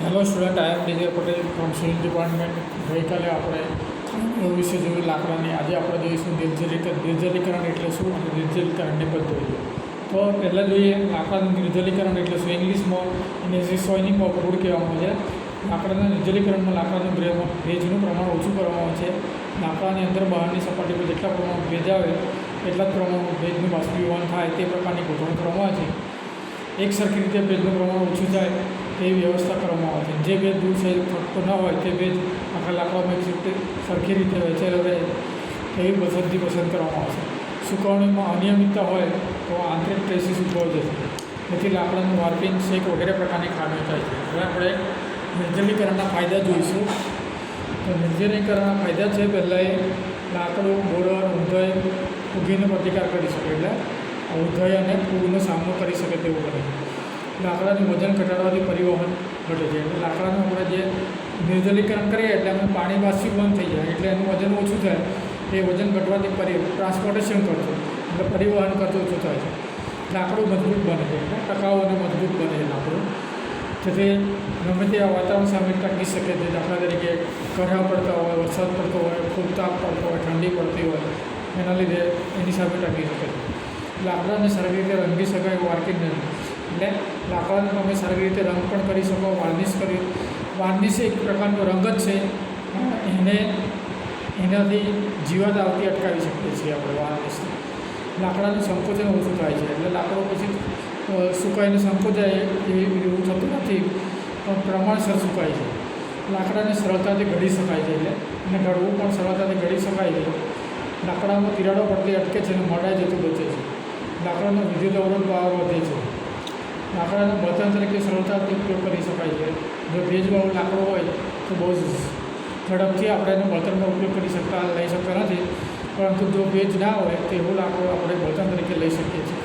Hello student I am DJ Patel from civil department ગઈકાલે આપણે વિશે જોયું લાકડાની આજે આપણે જોઈશું નિર્જલીકરણ નિર્જલીકરણ એટલે શું અને નિર્જલીકરણની પદ્ધતિ તો પહેલાં જોઈએ લાકડાનું નિર્જલીકરણ એટલે શું ઇંગ્લિશમાં જે સોઇનિંગ ઓફ વુડ કહેવામાં છે લાકડાના નિર્જલીકરણમાં લાકડાનું ભેજ- ભેજનું પ્રમાણ ઓછું કરવામાં આવે છે લાકડાની અંદર બહારની સપાટી પર જેટલા પ્રમાણમાં ભેજ આવે એટલા જ પ્રમાણમાં ભેજનું બાષ્પીભવન થાય તે પ્રકારની ગોઠવણ કરવામાં આવે છે એક સરખી રીતે ભેજનું પ્રમાણ ઓછું થાય તેવી વ્યવસ્થા કરવામાં આવે છે. જે ભેજ દૂર છે, ફરતો ન હોય તે ભેજ આખા લાકડામાં એક સરખી રીતે વહેંચેલો રહે તેવી પસંદગી પસંદ કરવામાં આવે છે સુકવણીમાં અનિયમિતતા હોય તો આંતરિક ટ્રેસીસ ઉદ્ભવે છે તેથી લાકડાનું વાર્પિંગ શેક વગેરે પ્રકારની ખામીઓ થાય છે. હવે આપણે નિર્જલીકરણના ફાયદા જોઈશું. તો નિર્જલીકરણના ફાયદા છે, પહેલાં એ લાકડું બોરર ઉધય ઉગીનો પ્રતિકાર કરી શકે. એટલે ઉધય અને ફૂગનો સામનો કરી શકે તેવું કરે છે. લાકડાનું વજન ઘટાડવાથી પરિવહન ઘટે છે. એટલે લાકડાનું આપણે જે નિર્જલીકરણ કરીએ એટલે અમે પાણી બાષ્પીભવન થઈ જાય. એટલે એનું વજન ઓછું થાય. એ વજન ઘટવાથી પરિ ટ્રાન્સપોર્ટેશન કરતું એટલે પરિવહન કરતું ઓછું થાય છે. લાકડું મજબૂત બને છે. એટલે ટકાઉ અને મજબૂત બને છે લાકડું. જેથી ગમે તે વાતાવરણ સામે ટકી શકે છે. દાખલા તરીકે કઢા પડતા હોય, વરસાદ પડતો હોય, ખૂબ તાપ પડતો હોય, ઠંડી પડતી હોય, એના લીધે એની સામે ટકી શકે છે. લાકડાને સારી રીતે રંગી શકાય વાર્કિંગ નથી. એટલે લાકડાને તમે સારી રીતે રંગ પણ કરી શકો વાર્નિશ કરી વાર્નિશ એક પ્રકારનો રંગ જ છે. એને એનાથી જીવાત આવતી અટકાવી શકીએ છીએ આપણે વાર્નિશથી લાકડાનું સંકોચન ઓછું થાય છે. એટલે લાકડો પછી સુકાઈને સંકોચાય એવું થતું નથી, પણ પ્રમાણસર સુકાય છે. લાકડાને સરળતાથી ઘડી શકાય છે એટલે. અને ઘડવું પણ સરળતાથી ઘડી શકાય છે. લાકડામાં તિરાડો પડતી અટકે છે અને મડાઈ જતું બચે છે. લાકડાનો વિદ્યુત અવરોધ પાવર વધે છે. લાકડાનો બળતણ તરીકે સરળતાથી ઉપયોગ કરી શકાય છે. જો ભેજવાળું લાકડું હોય તો બહુ ઝડપથી આપણે એનો બળતણનો ઉપયોગ કરી શકતા, લઈ શકતા નથી. પરંતુ જો ભેજ ના હોય તો એવું લાકડું આપણે બળતણ તરીકે લઈ શકીએ છીએ.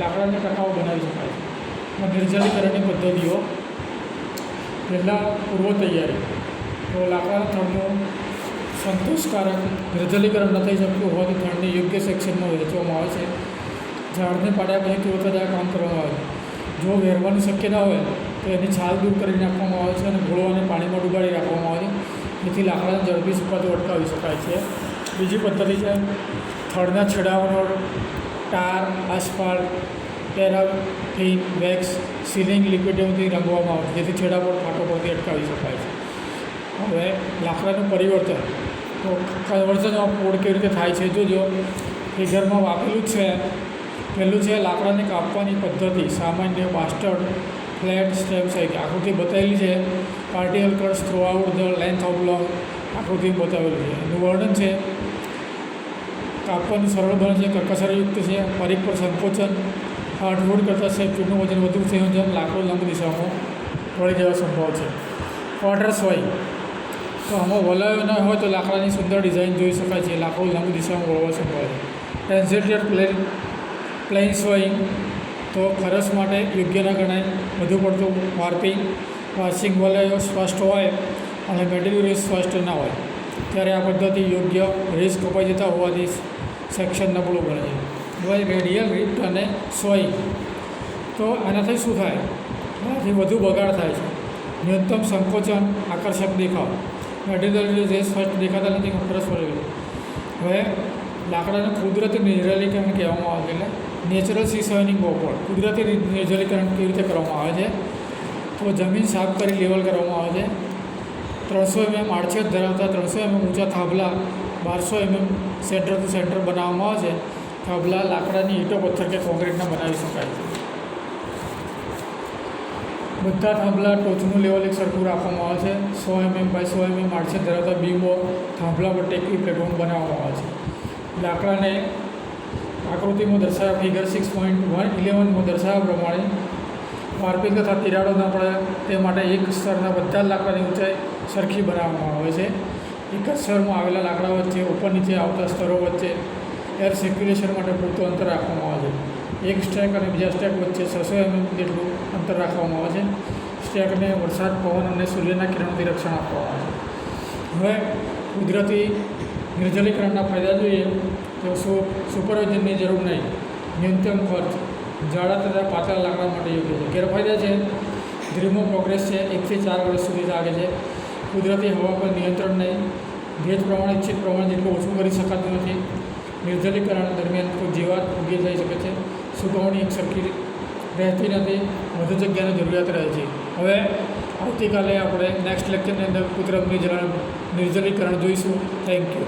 લાકડાને ટકાઉ બનાવી શકાય છે. નિર્જલીકરણની પદ્ધતિઓ પહેલાં પૂર્વ તૈયારી. તો લાકડાના થળનું સંતોષકારક નિર્જલીકરણ ન થઈ શકતું હોવાથી થળને યોગ્ય સેક્શનમાં વહેંચવામાં આવે છે. ઝાડને પાડ્યા પછી જ આ કામ કરવામાં આવે છે. જો વેરવાની શક્ય ના હોય, તો એની છાલ દૂર કરી નાખવામાં આવે છે અને ગોળો અને પાણીમાં ડુબાડી રાખવામાં આવે છે. જેથી લાકડાને ઝડપી સુકાતું અટકાવી શકાય છે. બીજી પદ્ધતિ છે, થડના છેડાઓનો tar asphalt paraffin wax, sealing લિક્વિડથી રંગવામાં આવે છે. જેથી છેડા પર ફાટો પરથી અટકાવી શકાય છે. હવે લાકડાનું પરિવર્તન. તો કન્વર્ઝન ઓફ વુડ કેવી રીતે થાય છે? જોજો ફિગરમાં આપેલું જ છે. પહેલું છે લાકડાને કાપવાની પદ્ધતિ. સામાન્ય બાસ્ટર્ડ ફ્લેટ સ્ટેપ સાઇઝ આકૃતિ બતાવેલી છે. Particle cuts throughout the length of long આકૃતિ બતાવેલી છે. એનું વર્ણન છે, કાપવાનું સરળ બને છે, કર્કશરયુક્ત છે પરિઘ પર સંકોચન, હાર્ડવુડ કરતાં ચૂનું વજન વધુ સંયોજન, લાકડું લંબ દિશામાં વળી જવા સંભવ છે. ક્વાર્ટર્સ હોય તો આમાં વલાયો ન હોય તો લાકડાની સુંદર ડિઝાઇન જોઈ શકાય છે. લાકડું લંબ દિશામાં વળવા સંભવ છે. ટ્રાન્સેટેડ પ્લેન પ્લેન હોય, તો ખરસ માટે યોગ્ય ન ગણાય. વધુ પડતું વાર્પિંગ વાર્ષિક વલયો સ્પષ્ટ હોય અને મેટેરિયલ રેસ સ્પષ્ટ ના હોય, ત્યારે આ પદ્ધતિ યોગ્ય રેસ કપાઈ જતા હોવાથી સેક્શન નબળું બને છે. રેડિયલ રિફ્ટ અને સોય. તો આનાથી શું થાય? આનાથી વધુ બગાડ થાય છે. ન્યૂનતમ સંકોચન આકર્ષક દેખાવ. મેટેરિયલ રીતે સ્પષ્ટ દેખાતા નથી પરસ્પર હવે લાકડાને કુદરતી નિર્જલીકરણ કહેવામાં આવે એટલે નેચરલ સિસોનિંગ ઓપર કુદરતી રીત નિર્જલીકરણ કેવી રીતે કરવામાં આવે છે? તો જમીન સાફ કરી લેવલ કરવામાં આવે છે. ત્રણસો એમએમ આડછેદ ધરાવતા ત્રણસો એમએમ ઊંચા થાંભલા બારસો એમએમ સેન્ટર ટુ સેન્ટર બનાવવામાં આવે છે. થાંભલા, લાકડાની ઈંટો, પથ્થર કે કોન્ક્રીટના બનાવી શકાય છે. બધા થાંભલા ટોચનું લેવલ એક સરખું રાખવામાં આવે છે. સો એમએમ બાય સો એમએમ આડછેદ ધરાવતા બીમો થાંભલા પર ટેકવી પ્લેટફોર્મ બનાવવામાં આવે છે. લાકડાને આકૃતિમાં દર્શાવ્યા ફિગર સિક્સ પોઈન્ટ વન ઇલેવનમાં દર્શાવ્યા પ્રમાણે વાર્પિંગ તથા તિરાડો ન પડે તે માટે એક સ્તરના બધા લાકડાની ઊંચાઈ સરખી બનાવવામાં આવે છે. એક જ સ્તરમાં આવેલા લાકડા વચ્ચે, ઉપર નીચે આવતા સ્તરો વચ્ચે એર સર્ક્યુલેશન માટે પૂરતું અંતર રાખવામાં આવે છે. એક સ્ટેક અને બીજા સ્ટેક વચ્ચે છસો એમએમ જેટલું અંતર રાખવામાં આવે છે. સ્ટેકને વરસાદ પવન અને સૂર્યના કિરણોથી રક્ષણ આપવામાં આવે છે. હવે કુદરતી નિર્જલીકરણના ફાયદા જોઈએ, તો સુ, સુપરવિઝનની જરૂર નહીં. ન્યૂનતમ ખર્ચ જાડા તથા પાતળા લાકડા માટે યોગ્ય છે. ગેરફાયદા છે ધીમો પ્રોગ્રેસ છે, એકથી ચાર વર્ષ સુધી લાગે છે. કુદરતી હવા પર નિયંત્રણ નહીં. ભેજ પ્રમાણ, ઇચ્છિત પ્રમાણ જેટલું ઓછું કરી શકાતું નથી. નિર્જલીકરણ દરમિયાન કોઈ જીવાત ઉગી થઈ શકે છે. સુકવણી એક સરખી રહેતી નથી. વધુ જગ્યાની જરૂરિયાત રહે છે. હવે, આવતીકાલે આપણે નેક્સ્ટ લેક્ચરની અંદર કુદરતની જરા નિર્જલીકરણ જોઈશું. Thank you